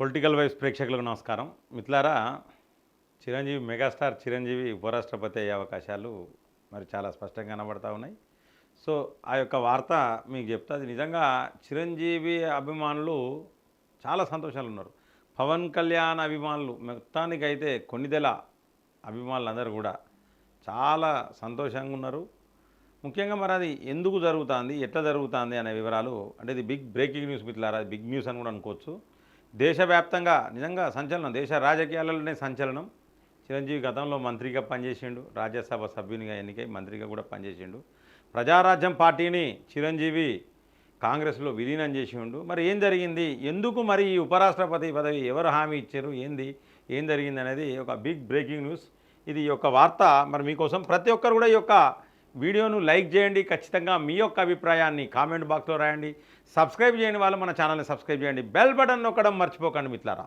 Political vice ప్రేక్షకులకు నమస్కారం. మిత్రులారా చిరంజీవి మెగాస్టార్ చిరంజీవి ఉపరాష్ట్రపతి అయ్యే అవకాశాలు మరి చాలా స్పష్టంగా కనబడతా ఉన్నాయి. సో ఆ యొక్క వార్త మీకు చెప్తా అది నిజంగా చిరంజీవి అభిమానులు చాలా సంతోషాలు ఉన్నారు. పవన్ కళ్యాణ్ అభిమానులు మొత్తానికైతే కొన్నిదెల అభిమానులందరూ కూడా చాలా సంతోషంగా ఉన్నారు. ముఖ్యంగా మరి అది ఎందుకు జరుగుతుంది ఎట్లా జరుగుతుంది అనే వివరాలు అంటే ఇది బిగ్ బ్రేకింగ్ న్యూస్ మిత్రులారా అది బిగ్ న్యూస్ అని కూడా అనుకోవచ్చు. దేశవ్యాప్తంగా నిజంగా సంచలనం దేశ రాజకీయాలలోనే సంచలనం. చిరంజీవి గతంలో మంత్రిగా పనిచేసిండు రాజ్యసభ సభ్యునిగా ఎన్నికై మంత్రిగా కూడా పనిచేసిండు. ప్రజారాజ్యం పార్టీని చిరంజీవి కాంగ్రెస్లో విలీనం చేసిండు. మరి ఏం జరిగింది? ఎందుకు మరి ఈ ఉపరాష్ట్రపతి పదవి ఎవరు హామీ ఇచ్చారు? ఏంది? ఏం జరిగింది అనేది ఒక బిగ్ బ్రేకింగ్ న్యూస్ ఇది ఈ యొక్క వార్త. మరి మీకోసం ప్రతి ఒక్కరు కూడా ఈ యొక్క వీడియోను లైక్ చేయండి ఖచ్చితంగా మీ యొక్క అభిప్రాయాన్ని కామెంట్ బాక్స్లో రాయండి. సబ్స్క్రైబ్ చేయని వాళ్ళు మన ఛానల్ని సబ్స్క్రైబ్ చేయండి. బెల్ బటన్ నొక్కడం మర్చిపోకండి మిత్లారా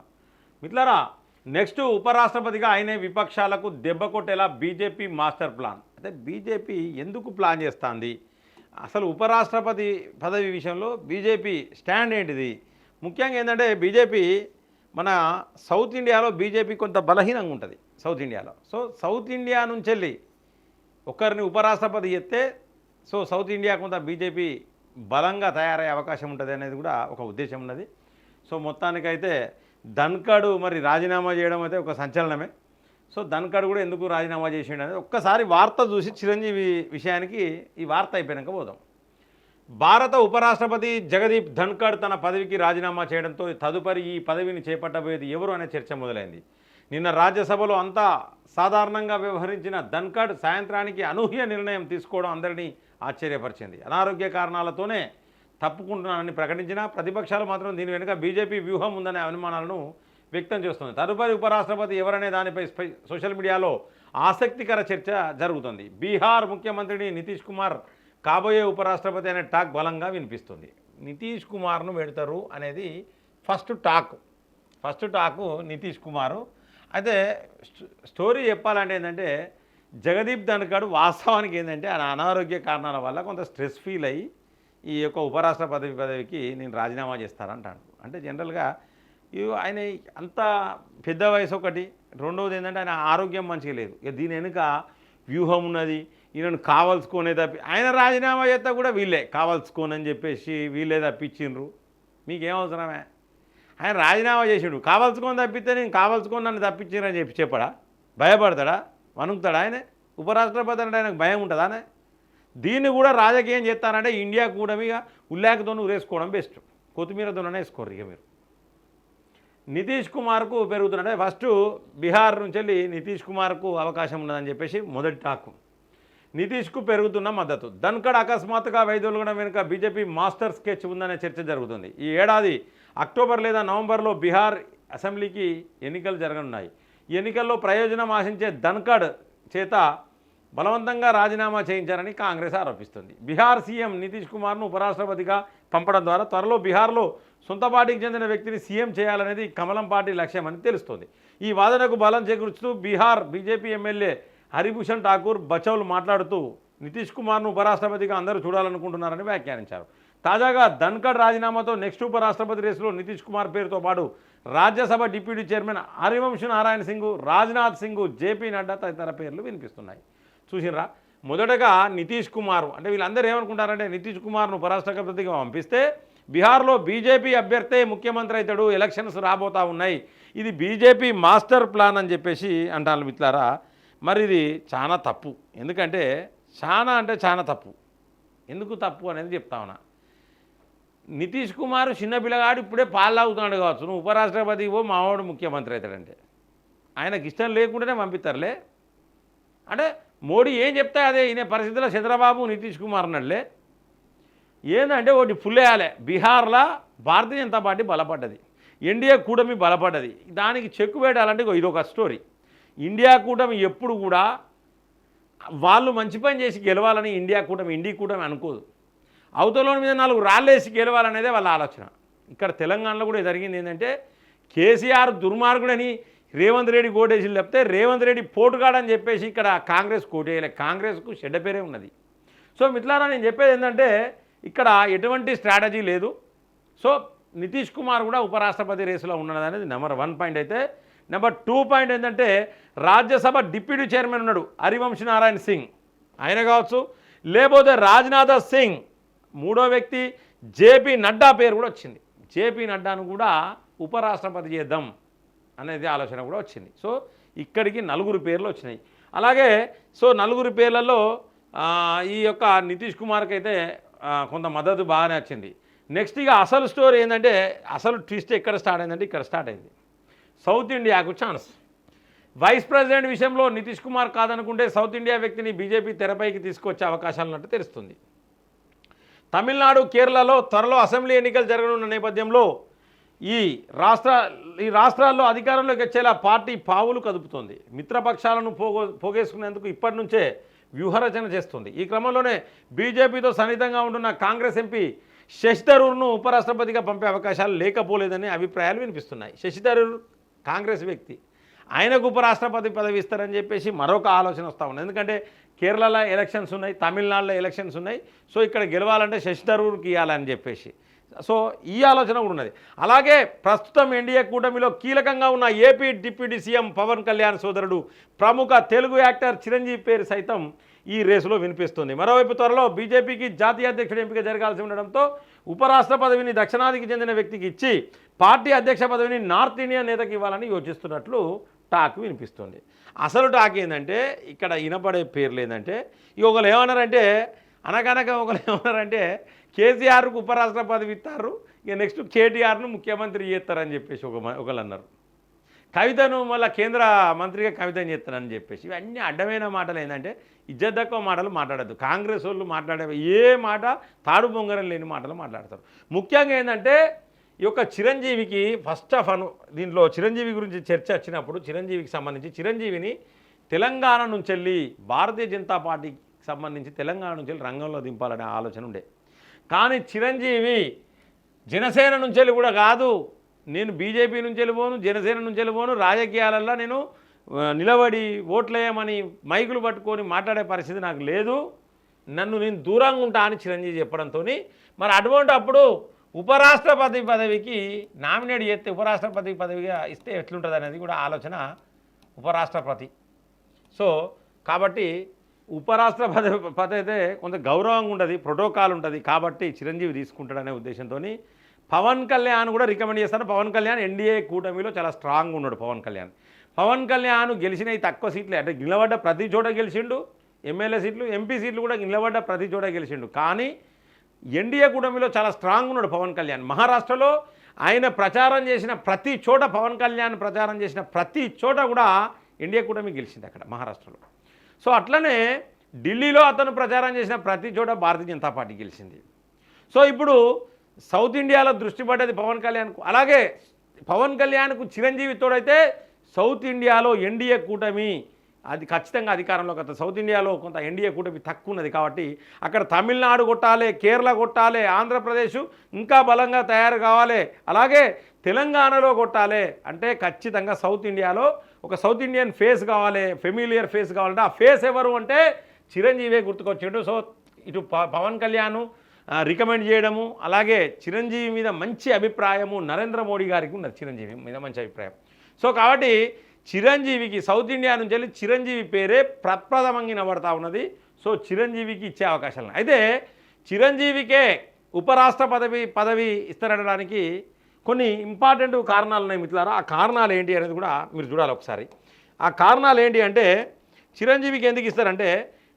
మిత్లారా నెక్స్ట్ ఉపరాష్ట్రపతిగా ఆయనే విపక్షాలకు దెబ్బ కొట్టేలా బీజేపీ మాస్టర్ ప్లాన్. అంటే బీజేపీ ఎందుకు ప్లాన్ చేస్తుంది? అసలు ఉపరాష్ట్రపతి పదవి విషయంలో బీజేపీ స్టాండ్ ఏంటిది? ముఖ్యంగా ఏంటంటే బీజేపీ మన సౌత్ ఇండియాలో బీజేపీ కొంత బలహీనంగా ఉంటుంది. సౌత్ ఇండియాలో. సో సౌత్ ఇండియా నుంచి వెళ్ళి ఒకరిని ఉపరాష్ట్రపతి చెప్తే సో సౌత్ ఇండియా కొంత బీజేపీ బలంగా తయారయ్యే అవకాశం ఉంటుంది అనేది కూడా ఒక ఉద్దేశం ఉన్నది. సో మొత్తానికైతే ధన్కడు మరి రాజీనామా చేయడం అయితే ఒక సంచలనమే. సో ధన్కడ్ కూడా ఎందుకు రాజీనామా చేసిండు అనేది ఒక్కసారి వార్త చూసి చిరంజీవి విషయానికి ఈ వార్త అయిపోయాక పోదాం. భారత ఉపరాష్ట్రపతి జగదీప్ ధన్కడ్ తన పదవికి రాజీనామా చేయడంతో తదుపరి ఈ పదవిని చేపట్టబోయేది ఎవరు అనే చర్చ మొదలైంది. నిన్న రాజ్యసభలో అంతా సాధారణంగా వ్యవహరించిన ధన్కడ్ సాయంత్రానికి అనూహ్య నిర్ణయం తీసుకోవడం అందరినీ ఆశ్చర్యపరిచింది. అనారోగ్య కారణాలతోనే తప్పుకుంటున్నానని ప్రకటించినా ప్రతిపక్షాలు మాత్రం దీని వెనుక బీజేపీ వ్యూహం ఉందనే అనుమానాలను వ్యక్తం చేస్తుంది. తదుపరి ఉపరాష్ట్రపతి ఎవరనే దానిపై సోషల్ మీడియాలో ఆసక్తికర చర్చ జరుగుతుంది. బీహార్ ముఖ్యమంత్రిని నితీష్ కుమార్ కాబోయే ఉపరాష్ట్రపతి అనే టాక్ బలంగా వినిపిస్తుంది. నితీష్ కుమార్ను పెడతారు అనేది first talk. First talk Nitish Kumar అయితే స్టోరీ చెప్పాలంటే ఏంటంటే జగదీప్ ధన్కడ్ వాస్తవానికి ఏంటంటే ఆయన అనారోగ్య కారణాల వల్ల కొంత స్ట్రెస్ ఫీల్ అయ్యి ఈ యొక్క ఉపరాష్ట్రపతి పదవికి నేను రాజీనామా చేస్తానంటాడు. అంటే జనరల్గా ఆయన అంత పెద్ద వయసు ఒకటి రెండవది ఏంటంటే ఆయన ఆరోగ్యం మంచిగా లేదు. ఇక దీని వెనుక వ్యూహం ఉన్నది ఈయనను కావాల్సుకునే తప్పి ఆయన రాజీనామా చేస్తా కూడా వీళ్ళే కావాల్సుకోనని చెప్పేసి వీళ్ళే తప్పించిండ్రు. మీకేం అవసరమే? ఆయన రాజీనామా చేసాడు కావాల్సుకొని తప్పితే నేను కావాల్సుకొని నన్ను తప్పించారని చెప్పి చెప్పడా? భయపడతాడా? వణుకుతాడా ఆయన? ఉపరాష్ట్రపతి అంటే ఆయనకు భయం ఉంటుందా దీన్ని కూడా రాజకీయం చేస్తానంటే ఇండియా కూడా మీద ఉల్లేఖతో వేసుకోవడం బెస్ట్. కొత్తిమీరతోనే వేసుకోరు ఇక మీరు. నితీష్ కుమార్కు పెరుగుతున్నాడు ఫస్ట్ బీహార్ నుంచి వెళ్ళి నితీష్ కుమార్కు అవకాశం ఉన్నదని చెప్పేసి మొదటి టాకు. నితీష్కు పెరుగుతున్న మద్దతు. ధన్కడ్ అకస్మాత్తుగా వైదొలగడం వెనుక బీజేపీ మాస్టర్ స్కెచ్ ఉందనే చర్చ జరుగుతుంది. ఈ ఏడాది అక్టోబర్ లేదా నవంబర్లో బీహార్ అసెంబ్లీకి ఎన్నికలు జరగనున్నాయి. ఎన్నికల్లో ప్రయోజనం ఆశించే ధన్కడ్ చేత బలవంతంగా రాజీనామా చేయించారని కాంగ్రెస్ ఆరోపిస్తుంది. బీహార్ సీఎం నితీష్ కుమార్ను ఉపరాష్ట్రపతిగా పంపడం ద్వారా త్వరలో బీహార్లో సొంత పార్టీకి చెందిన వ్యక్తిని సీఎం చేయాలనేది కమలం పార్టీ లక్ష్యమని తెలుస్తోంది. ఈ వాదనకు బలం చేకూర్చుతూ బీహార్ బీజేపీ ఎమ్మెల్యే హరిభూషణ్ ఠాకూర్ బచౌల్ మాట్లాడుతూ నితీష్ కుమార్ను ఉపరాష్ట్రపతిగా అందరూ చూడాలనుకుంటున్నారని వ్యాఖ్యానించారు. తాజాగా ధన్కడ్ రాజీనామాతో నెక్స్ట్ ఉపరాష్ట్రపతి రేసులో నితీష్ కుమార్ పేరుతో పాటు Rajya Sabha deputy chairman Harivansh Narayan Singh Rajnath Singh JP Nadda తదితర పేర్లు వినిపిస్తున్నాయి. చూసినరా మొదటగా నితీష్ కుమార్. అంటే వీళ్ళందరూ ఏమనుకుంటారంటే నితీష్ కుమార్ను ఉపరాష్ట్రపతిగా పంపిస్తే బీహార్లో బీజేపీ అభ్యర్థే ముఖ్యమంత్రి అవుతాడు ఎలక్షన్స్ రాబోతా ఉన్నాయి. ఇది బీజేపీ మాస్టర్ ప్లాన్ అని చెప్పేసి అంటాను మిత్రులారా. మరి ఇది చాలా తప్పు. ఎందుకంటే చాలా అంటే చాలా తప్పు. ఎందుకు తప్పు అనేది చెప్తా ఉన్నా. నితీష్ కుమార్ చిన్న పిల్లగాడు ఇప్పుడే పాల్లాగుతున్నాడు కావచ్చు. నువ్వు ఉపరాష్ట్రపతి ఓ మావాడు ముఖ్యమంత్రి అవుతాడంటే. ఆయనకి ఇష్టం లేకుండానే పంపిస్తారులే. అంటే మోడీ ఏం చెప్తే అదే ఈయన పరిస్థితిలో చంద్రబాబు నితీష్ కుమార్ అన్నాడులే. ఏందంటే ఒకటి ఫుల్లేయాలి బీహార్లో భారతీయ జనతా పార్టీ బలపడ్డది. ఎన్డీఏ కూటమి బలపడ్డది. దానికి చెక్కు పెట్టాలంటే ఇది ఇదొక స్టోరీ. ఇండియా కూటమి ఎప్పుడు కూడా వాళ్ళు మంచి పని చేసి గెలవాలని ఇండియా కూటమి ఇండియా కూటమి అనుకోదు. అవతలోని మీద నాలుగు రాళ్ళేసి గెలవాలనేదే వాళ్ళ ఆలోచన. ఇక్కడ తెలంగాణలో కూడా జరిగింది ఏంటంటే కేసీఆర్ దుర్మార్గుడని రేవంత్ రెడ్డి కోటేసి చెప్తే రేవంత్ రెడ్డి పోటుగాడని చెప్పేసి ఇక్కడ కాంగ్రెస్ కోటేయలే. కాంగ్రెస్కు చెడ్డ పేరే ఉన్నది. సో మిట్లారా నేను చెప్పేది ఏంటంటే ఇక్కడ ఎటువంటి స్ట్రాటజీ లేదు. సో నితీష్ కుమార్ కూడా ఉపరాష్ట్రపతి రేసులో ఉన్నది అనేది నెంబర్ వన్ పాయింట్ అయితే. నెంబర్ టూ పాయింట్ ఏంటంటే రాజ్యసభ డిప్యూటీ చైర్మన్ ఉన్నాడు హరివంశ్ నారాయణ సింగ్. ఆయన కావచ్చు లేకపోతే రాజ్నాథ్ సింగ్. మూడో వ్యక్తి జేపీ నడ్డా పేరు కూడా వచ్చింది. జేపీ నడ్డాను కూడా ఉపరాష్ట్రపతి చేద్దాం అనేది ఆలోచన కూడా వచ్చింది. సో ఇక్కడికి నలుగురు పేర్లు వచ్చినాయి. అలాగే సో నలుగురు పేర్లలో ఈ యొక్క నితీష్ కుమార్కి అయితే కొంత మద్దతు బాగానే వచ్చింది. నెక్స్ట్ ఇక అసలు స్టోరీ ఏంటంటే అసలు ట్విస్ట్ ఎక్కడ స్టార్ట్ అయిందంటే ఇక్కడ స్టార్ట్ అయింది. సౌత్ ఇండియాకు ఛాన్స్. వైస్ ప్రెసిడెంట్ విషయంలో నితీష్ కుమార్ కాదనుకుంటే సౌత్ ఇండియా వ్యక్తిని బీజేపీ తెరపైకి తీసుకొచ్చే అవకాశాలు ఉన్నట్టు తెలుస్తుంది. తమిళనాడు కేరళలో త్వరలో అసెంబ్లీ ఎన్నికలు జరగనున్న నేపథ్యంలో ఈ రాష్ట్ర ఈ రాష్ట్రాల్లో అధికారంలోకి వచ్చేలా పార్టీ పావులు కదుపుతోంది. మిత్రపక్షాలను పోగో పోగేసుకునేందుకు ఇప్పటి నుంచే వ్యూహరచన చేస్తుంది. ఈ క్రమంలోనే బీజేపీతో సన్నిహితంగా ఉంటున్న కాంగ్రెస్ ఎంపీ శశి థరూర్ను ఉపరాష్ట్రపతిగా పంపే అవకాశాలు లేకపోలేదని అభిప్రాయాలు వినిపిస్తున్నాయి. శశి థరూర్ కాంగ్రెస్ వ్యక్తి. ఆయనకు ఉపరాష్ట్రపతి పదవి ఇస్తారని చెప్పేసి మరొక ఆలోచన వస్తూ ఉంది. ఎందుకంటే కేరళలో ఎలక్షన్స్ ఉన్నాయి తమిళనాడులో ఎలక్షన్స్ ఉన్నాయి. సో ఇక్కడ గెలవాలంటే శశి థరూర్కి ఇవ్వాలని చెప్పేసి. సో ఈ ఆలోచన కూడా ఉన్నది. అలాగే ప్రస్తుతం ఎన్డీఏ కూటమిలో కీలకంగా ఉన్న AP deputy CM Pawan Kalyan సోదరుడు ప్రముఖ తెలుగు యాక్టర్ చిరంజీవి పేరు సైతం ఈ రేసులో వినిపిస్తుంది. మరోవైపు త్వరలో బీజేపీకి జాతీయ అధ్యక్షుడు ఎంపిక జరగాల్సి ఉండడంతో ఉపరాష్ట్ర పదవిని దక్షిణాదికి చెందిన వ్యక్తికి ఇచ్చి పార్టీ అధ్యక్ష పదవిని నార్త్ ఇండియన్ నేతకి ఇవ్వాలని యోచిస్తున్నట్లు టాక్ వినిపిస్తుంది. అసలు టాక్ ఏంటంటే ఇక్కడ వినపడే పేర్లు ఏంటంటే ఇక ఒకరు ఏమన్నారంటే అనగనక ఒకరు ఏమన్నారంటే కేసీఆర్కు ఉపరాష్ట్ర పదవి ఇస్తారు ఇక నెక్స్ట్ కేటీఆర్ను ముఖ్యమంత్రి చేస్తారని చెప్పేసి ఒక ఒకళ్ళు అన్నారు. కవితను మళ్ళీ కేంద్ర మంత్రిగా కవితను చేస్తానని చెప్పేసి ఇవన్నీ అడ్డమైన మాటలు ఏంటంటే ఇజ్జత్ తక్కువ మాటలు మాట్లాడద్దు. కాంగ్రెస్ వాళ్ళు మాట్లాడే ఏ మాట తాడు బొంగరం లేని మాటలు మాట్లాడతారు. ముఖ్యంగా ఏంటంటే ఈ యొక్క చిరంజీవికి ఫస్ట్ ఆఫ్ అను దీంట్లో చిరంజీవి గురించి చర్చ వచ్చినప్పుడు చిరంజీవికి సంబంధించి చిరంజీవిని తెలంగాణ నుంచి వెళ్ళి భారతీయ జనతా పార్టీకి సంబంధించి తెలంగాణ నుంచి వెళ్ళి రంగంలో దింపాలనే ఆలోచన ఉండే. కానీ చిరంజీవి జనసేన నుంచి వెళ్ళి కూడా కాదు. నేను బీజేపీ నుంచి వెళ్ళిపోను జనసేన నుంచి వెళ్ళిపోను రాజకీయాలల్లో నేను నిలబడి ఓట్లేయమని మైకులు పట్టుకొని మాట్లాడే పరిస్థితి నాకు లేదు. నన్ను నేను దూరంగా ఉంటా అని చిరంజీవి చెప్పడంతో మరి అటువంటి అప్పుడు ఉపరాష్ట్రపతి పదవికి నామినేట్ చేస్తే ఉపరాష్ట్రపతి పదవిగా ఇస్తే ఎట్లుంటుంది అనేది కూడా ఆలోచన ఉపరాష్ట్రపతి. సో కాబట్టి ఉపరాష్ట్రపతి పదవి అయితే కొంత గౌరవంగా ఉంటుంది ప్రోటోకాల్ ఉంటుంది కాబట్టి చిరంజీవి తీసుకుంటాడనే ఉద్దేశంతో పవన్ కళ్యాణ్ కూడా రికమెండ్ చేస్తాను పవన్ కళ్యాణ్ ఎన్డీఏ కూటమిలో చాలా స్ట్రాంగ్ ఉన్నాడు పవన్ కళ్యాణ్. పవన్ కళ్యాణ్ గెలిచిన తక్కువ సీట్లే అంటే నిలబడ్డ ప్రతి చోట గెలిచిండు ఎమ్మెల్యే సీట్లు ఎంపీ సీట్లు కూడా నిలబడ్డ ప్రతి చోట గెలిచిండు. కానీ ఎన్డీఏ కూటమిలో చాలా స్ట్రాంగ్ ఉన్నాడు పవన్ కళ్యాణ్. మహారాష్ట్రలో ఆయన ప్రచారం చేసిన ప్రతి చోట పవన్ కళ్యాణ్ ప్రచారం చేసిన ప్రతి చోట కూడా ఎన్డీఏ కూటమి గెలిచింది అక్కడ మహారాష్ట్రలో. సో అట్లనే ఢిల్లీలో అతను ప్రచారం చేసిన ప్రతి చోట భారతీయ జనతా పార్టీ గెలిచింది. సో ఇప్పుడు సౌత్ ఇండియాలో దృష్టి పడ్డది పవన్ కళ్యాణ్కు అలాగే పవన్ కళ్యాణ్కు చిరంజీవితోడైతే సౌత్ ఇండియాలో ఎన్డీఏ కూటమి అది ఖచ్చితంగా అధికారంలో వస్తుంది సౌత్ ఇండియాలో కొంత ఎన్డీఏ కూటమి తక్కువ ఉన్నది కాబట్టి అక్కడ తమిళనాడు కొట్టాలి కేరళ కొట్టాలి ఆంధ్రప్రదేశ్ ఇంకా బలంగా తయారు కావాలి అలాగే తెలంగాణలో కొట్టాలి అంటే ఖచ్చితంగా సౌత్ ఇండియాలో ఒక సౌత్ ఇండియన్ ఫేస్ కావాలి ఫెమిలియర్ ఫేస్ కావాలంటే ఆ ఫేస్ ఎవరు అంటే చిరంజీవే గుర్తుకొచ్చాడు సో ఇటు ప- పవన్ కళ్యాణ్ రికమెండ్ చేయడము అలాగే చిరంజీవి మీద మంచి అభిప్రాయము నరేంద్ర మోడీ గారికి ఉన్నది. చిరంజీవి మీద మంచి అభిప్రాయం. సో కాబట్టి చిరంజీవికి సౌత్ ఇండియా నుంచి వెళ్ళి చిరంజీవి పేరే ప్రప్రథమంగా వినబడతా ఉన్నది. సో చిరంజీవికి ఇచ్చే అవకాశాలు అయితే చిరంజీవికే ఉపరాష్ట్ర పదవి పదవి ఇస్తారనడానికి కొన్ని ఇంపార్టెంట్ కారణాలు ఉన్నాయి మిత్రులారా. ఆ కారణాలు ఏంటి అనేది కూడా మీరు చూడాలి ఒకసారి. ఆ కారణాలు ఏంటి అంటే చిరంజీవికి ఎందుకు ఇస్తారంటే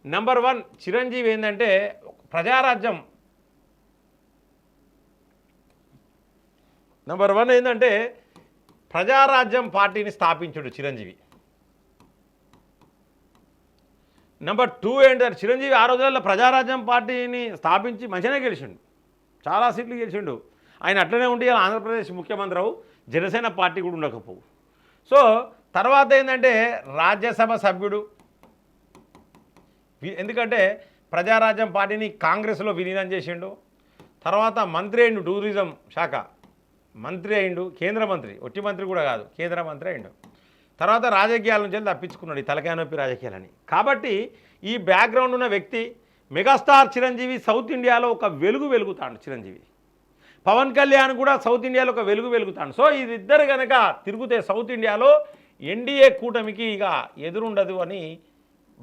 నెంబర్ వన్ చిరంజీవి ఏంటంటే ప్రజారాజ్యం. నెంబర్ వన్ ఏంటంటే ప్రజారాజ్యం పార్టీని స్థాపించుడు చిరంజీవి. నెంబర్ టూ ఏంటంటే చిరంజీవి ఆ రోజులలో ప్రజారాజ్యం పార్టీని స్థాపించి మంచిగానే గెలిచిండు. చాలా సీట్లు గెలిచిండు. ఆయన అట్లనే ఉండి ఆంధ్రప్రదేశ్ ముఖ్యమంత్రి అవు జనసేన పార్టీ కూడా ఉండకపోవు. సో తర్వాత ఏంటంటే రాజ్యసభ సభ్యుడు. ఎందుకంటే ప్రజారాజ్యం పార్టీని కాంగ్రెస్లో విలీనం చేసిండు. తర్వాత మంత్రి అయిండు టూరిజం శాఖ. మంత్రి అయిండు కేంద్ర మంత్రి. ఒట్టి మంత్రి కూడా కాదు కేంద్ర మంత్రి అయిండు. తర్వాత రాజకీయాల నుంచి వెళ్ళి తప్పించుకున్నాడు ఈ తలకాయ నొప్పి రాజకీయాలని. కాబట్టి ఈ బ్యాక్గ్రౌండ్ ఉన్న వ్యక్తి మెగాస్టార్ చిరంజీవి సౌత్ ఇండియాలో ఒక వెలుగు వెలుగుతాడు చిరంజీవి. పవన్ కళ్యాణ్ కూడా సౌత్ ఇండియాలో ఒక వెలుగు వెలుగుతాడు. సో ఇది ఇద్దరు కనుక తిరుగుతే సౌత్ ఇండియాలో ఎన్డీఏ కూటమికి ఇక ఎదురుండదు అని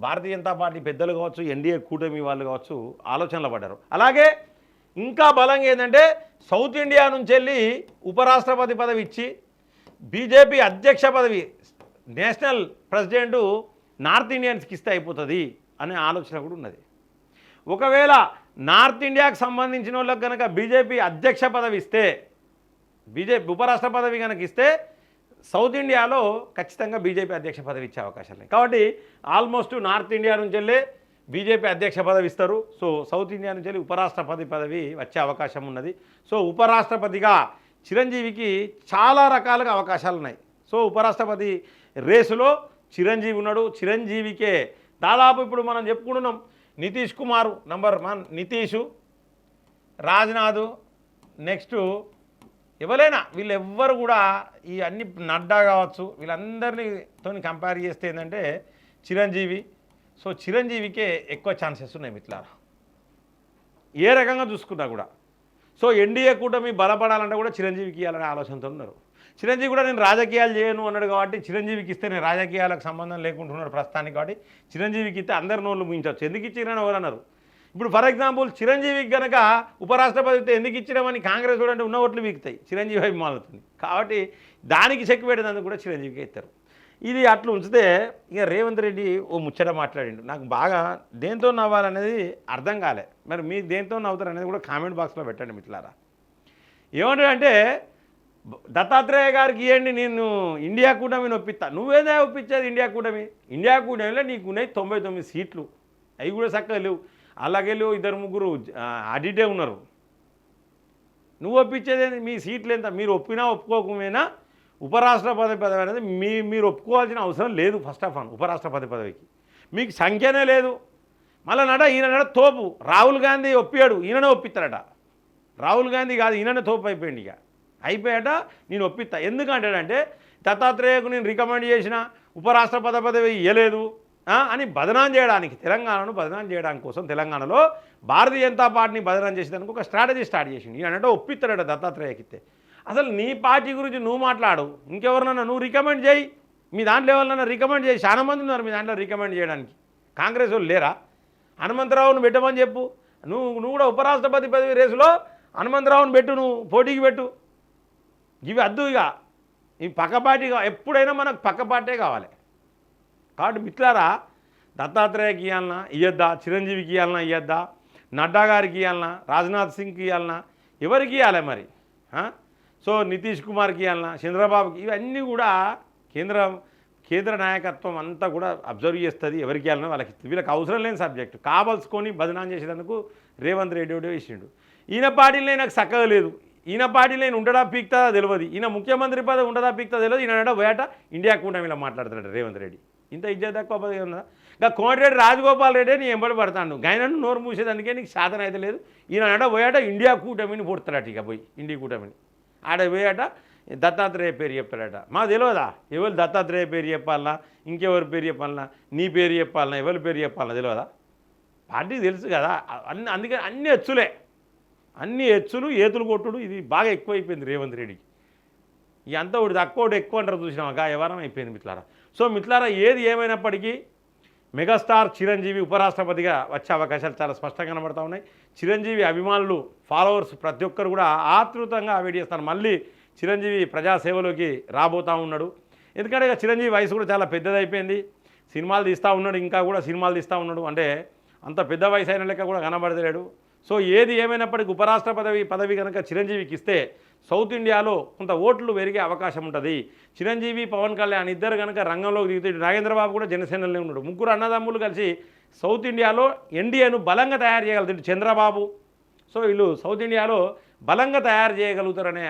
భారతీయ జనతా పార్టీ పెద్దలు కావచ్చు ఎన్డీఏ కూటమి వాళ్ళు కావచ్చు ఆలోచనలు పడ్డారు. అలాగే ఇంకా బలంగా ఏంటంటే సౌత్ ఇండియా నుంచి వెళ్ళి ఉపరాష్ట్రపతి పదవి ఇచ్చి బీజేపీ అధ్యక్ష పదవి నేషనల్ ప్రెసిడెంటు నార్త్ ఇండియన్స్కి ఇస్తే అయిపోతుంది అనే ఆలోచన కూడా ఉన్నది. ఒకవేళ నార్త్ ఇండియాకు సంబంధించిన వాళ్ళకి కనుక బీజేపీ అధ్యక్ష పదవి ఇస్తే బీజేపీ ఉపరాష్ట్ర పదవి కనుక ఇస్తే సౌత్ ఇండియాలో ఖచ్చితంగా బీజేపీ అధ్యక్ష పదవి ఇచ్చే అవకాశాలు ఉన్నాయి. కాబట్టి ఆల్మోస్ట్ నార్త్ ఇండియా నుంచి వెళ్ళి బీజేపీ అధ్యక్ష పదవి ఇస్తారు. సో సౌత్ ఇండియా నుంచి ఉపరాష్ట్రపతి పదవి వచ్చే అవకాశం ఉన్నది. సో ఉపరాష్ట్రపతిగా చిరంజీవికి చాలా రకాలుగా అవకాశాలు ఉన్నాయి. సో ఉపరాష్ట్రపతి రేసులో చిరంజీవి ఉన్నాడు. చిరంజీవికే దాదాపు ఇప్పుడు మనం చెప్పుకుంటున్నాం Nitish Kumar number one Nitish Rajnath next ఎవరైనా వీళ్ళెవ్వరు కూడా ఈ అన్ని నడ్డా కావచ్చు వీళ్ళందరితో కంపేర్ చేస్తే ఏంటంటే చిరంజీవి సో చిరంజీవికే ఎక్కువ ఛాన్సెస్ ఉన్నాయి మిత్రులారా ఏ రకంగా చూసుకున్నా కూడా. సో ఎన్డీఏ కూటమి బలపడాలంటే కూడా చిరంజీవికి ఇవ్వాలనే ఆలోచనతో ఉన్నారు. చిరంజీవి కూడా నేను రాజకీయాలు చేయను అన్నాడు కాబట్టి చిరంజీవికి ఇస్తే నేను రాజకీయాలకు సంబంధం లేకుంటున్నాడు ప్రస్తుతానికి కాబట్టి చిరంజీవికి ఇస్తే అందరి నోళ్ళు ముగించవచ్చు ఎందుకు ఇచ్చిరని ఎవరు అన్నారు? ఇప్పుడు ఫర్ ఎగ్జాంపుల్ చిరంజీవికి గనక ఉపరాష్ట్రపతి ఎందుకు ఇచ్చడమని కాంగ్రెస్ చూడండి ఉన్న ఓట్లు వీగుతాయి చిరంజీవి అభిమానులతో కాబట్టి దానికి చెక్ పెట్టేందుకు కూడా చిరంజీవికి ఇస్తారు. ఇది అట్లా ఉంచితే ఇక రేవంత్ రెడ్డి ఓ ముచ్చట మాట్లాడిండు. నాకు బాగా దేంతో నవ్వాలనేది అర్థం కాలే. మరి మీరు దేంతో నవ్వుతారు అనేది కూడా కామెంట్ బాక్స్లో పెట్టండి మిట్లారా ఏమంటాడంటే దత్తాత్రేయ గారికి ఇవ్వండి నేను ఇండియా కూటమి ఒప్పిస్తా. నువ్వేదే ఒప్పించేది ఇండియా కూటమి? ఇండియా కూటమిలో నీకున్నాయి తొంభై తొమ్మిది సీట్లు. అవి కూడా చక్కగా లేవు. అలాగే ఇద్దరు ముగ్గురు అడిటే ఉన్నారు. నువ్వు ఒప్పించేది మీ సీట్లు ఎంత? మీరు ఒప్పినా ఒప్పుకోకపోయినా ఉపరాష్ట్రపతి పదవి అనేది మీ మీరు ఒప్పుకోవాల్సిన అవసరం లేదు ఫస్ట్ ఆఫ్ ఆల్ ఉపరాష్ట్రపతి పదవికి. మీకు సంఖ్యనే లేదు. మళ్ళీ నడ ఈయన నడ తోపు. రాహుల్ గాంధీ ఒప్పాడు ఈయననే ఒప్పిస్తాడట రాహుల్ గాంధీ కాదు ఈయననే తోపు అయిపోయింది ఇక. అయిపోయాట నేను ఒప్పిస్తా. ఎందుకంటాడంటే దత్తాత్రేయకు నేను రికమెండ్ చేసిన ఉపరాష్ట్రపతి పదవి ఇవ్వలేదు అని బదనాం చేయడానికి తెలంగాణను బదనాం చేయడానికి కోసం తెలంగాణలో భారతీయ జనతా పార్టీని బదనాం చేసేదానికి ఒక స్ట్రాటజీ స్టార్ట్ చేసింది ఈయన అంటే ఒప్పిస్తాడట దత్తాత్రేయకి ఇస్తే అసలు నీ పార్టీ గురించి నువ్వు మాట్లాడు. ఇంకెవరినన్నా నువ్వు రికమెండ్ చేయి. మీ దాంట్లో ఎవరినన్నా రికమెండ్ చేయి. చాలా మంది ఉన్నారు మీ దాంట్లో రికమెండ్ చేయడానికి. కాంగ్రెస్ వాళ్ళు లేరా? హనుమంతరావును పెట్టమని చెప్పు. నువ్వు నువ్వు కూడా ఉపరాష్ట్రపతి పదవి రేసులో హనుమంతరావును పెట్టు నువ్వు పోటీకి పెట్టు. ఇవి అద్దు ఇక. ఈ పక్క పార్టీ ఎప్పుడైనా మనకు పక్క కావాలి. కాబట్టి మిట్లారా దత్తాత్రేయకి ఇవ్వాలన్నా ఇయ్యద్దా? చిరంజీవికి ఇవ్వాలన్నా ఇయ్యద్దా? నడ్డా గారికి ఇవ్వాలన్నా రాజ్నాథ్ సింగ్కి ఇవ్వాలన్నా ఎవరికి ఇవ్వాలి మరి? సో నితీష్ కుమార్కి అన్న చంద్రబాబుకి ఇవన్నీ కూడా కేంద్ర కేంద్ర నాయకత్వం అంతా కూడా అబ్జర్వ్ చేస్తుంది ఎవరికి వెళ్ళినా వాళ్ళకి. వీళ్ళకి అవసరం లేని సబ్జెక్టు. కావలసుకొని బదనాం చేసేందుకు రేవంత్ రెడ్డి ఒకటి వేసిండు ఈయన పార్టీలో నాకు చక్కగా లేదు. ఈయన పార్టీలో ఈయన ఉండడా పీక్తా తెలియదు ఈయన ముఖ్యమంత్రి పదవి ఉండదా పీక్తా తెలియదు ఈయన వేట ఇండియా కూటమిలో మాట్లాడుతున్నాడు రేవంత్ రెడ్డి. ఇంత ఇజ్జత్ తక్కువ పదవి ఉన్నదా ఇంకా కోమటిరెడ్డి రాజగోపాల్ రెడ్డి నీ ఎంబడి పడతాను గైనను నోరు మూసేదానికే నీకు సాధన అయితే లేదు. ఈయన పోయాట ఇండియా కూటమిని పుడతాడట ఇక పోయి ఇండియా కూటమిని. ఆడ పోయాట దత్తాత్రేయ పేరు చెప్తాడట. మా తెలియదా ఎవరు దత్తాత్రేయ పేరు చెప్పాలనా? ఇంకెవరి పేరు చెప్పాలనా? నీ పేరు చెప్పాలనా? ఎవరి పేరు చెప్పాలనా? తెలియదా పార్టీ తెలుసు కదా. అన్ని అందుకని అన్ని హెచ్చులే. అన్ని హెచ్చులు ఏతులు కొట్టుడు. ఇది బాగా ఎక్కువైపోయింది రేవంత్ రెడ్డికి. ఇక అంతా ఒకటి తక్కువ ఒకటి ఎక్కువ అంటారు చూసినాక ఎవరం అయిపోయింది మిత్లారా. సో మిత్లారా ఏది ఏమైనప్పటికీ మెగాస్టార్ చిరంజీవి ఉపరాష్ట్రపతిగా వచ్చే అవకాశాలు చాలా స్పష్టంగా కనబడతా ఉన్నాయి. చిరంజీవి అభిమానులు ఫాలోవర్స్ ప్రతి ఒక్కరు కూడా ఆతృతంగా వెయిట్ చేస్తారు మళ్ళీ చిరంజీవి ప్రజాసేవలోకి రాబోతూ ఉన్నాడు. ఎందుకంటే ఇక చిరంజీవి వయసు కూడా చాలా పెద్దదైపోయింది. సినిమాలు తీస్తూ ఉన్నాడు ఇంకా కూడా సినిమాలు తీస్తూ ఉన్నాడు. అంటే అంత పెద్ద వయసు అయిన లెక్క కూడా కనబడతలేడు. సో ఏది ఏమైనప్పటికీ ఉపరాష్ట్రపతి పదవి కనుక చిరంజీవికి ఇస్తే సౌత్ ఇండియాలో కొంత ఓట్లు పెరిగే అవకాశం ఉంటుంది. చిరంజీవి పవన్ కళ్యాణ్ ఇద్దరు కనుక రంగంలోకి దిగుతాడు నాగేంద్రబాబు కూడా జనసేనలోనే ఉన్నాడు. ముగ్గురు అన్నదమ్ములు కలిసి సౌత్ ఇండియాలో ఎన్డీఏను బలంగా తయారు చేయగలుగుతాడు చంద్రబాబు. సో వీళ్ళు సౌత్ ఇండియాలో బలంగా తయారు చేయగలుగుతారనే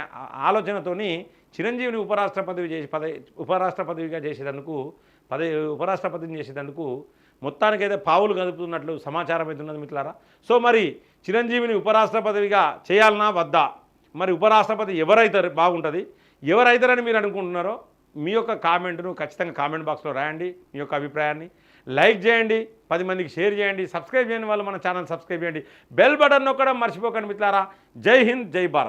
ఆలోచనతోని చిరంజీవిని ఉపరాష్ట్రపతి చేసి పదవి ఉపరాష్ట్రపతిగా చేసేటందుకు పదవి ఉపరాష్ట్రపతిని చేసేటందుకు మొత్తానికైతే పావులు కదుపుతున్నట్లు సమాచారం అవుతున్నది మిత్రులారా. సో మరి చిరంజీవిని ఉపరాష్ట్రపతిగా చేయాలనా వద్దా? మరి ఉపరాష్ట్రపతి ఎవరైతారు బాగుంటుంది ఎవరైతారని మీరు అనుకుంటున్నారో మీ యొక్క కామెంట్ను ఖచ్చితంగా కామెంట్ బాక్స్లో రాయండి మీ యొక్క అభిప్రాయాన్ని. లైక్ చేయండి పది మందికి షేర్ చేయండి సబ్స్క్రైబ్ చేయని వాళ్ళు మన ఛానల్ సబ్స్క్రైబ్ చేయండి. బెల్ బటన్ నొక్కడం మర్చిపోకండి మిత్రులారా. జై హింద్ జై భారత్.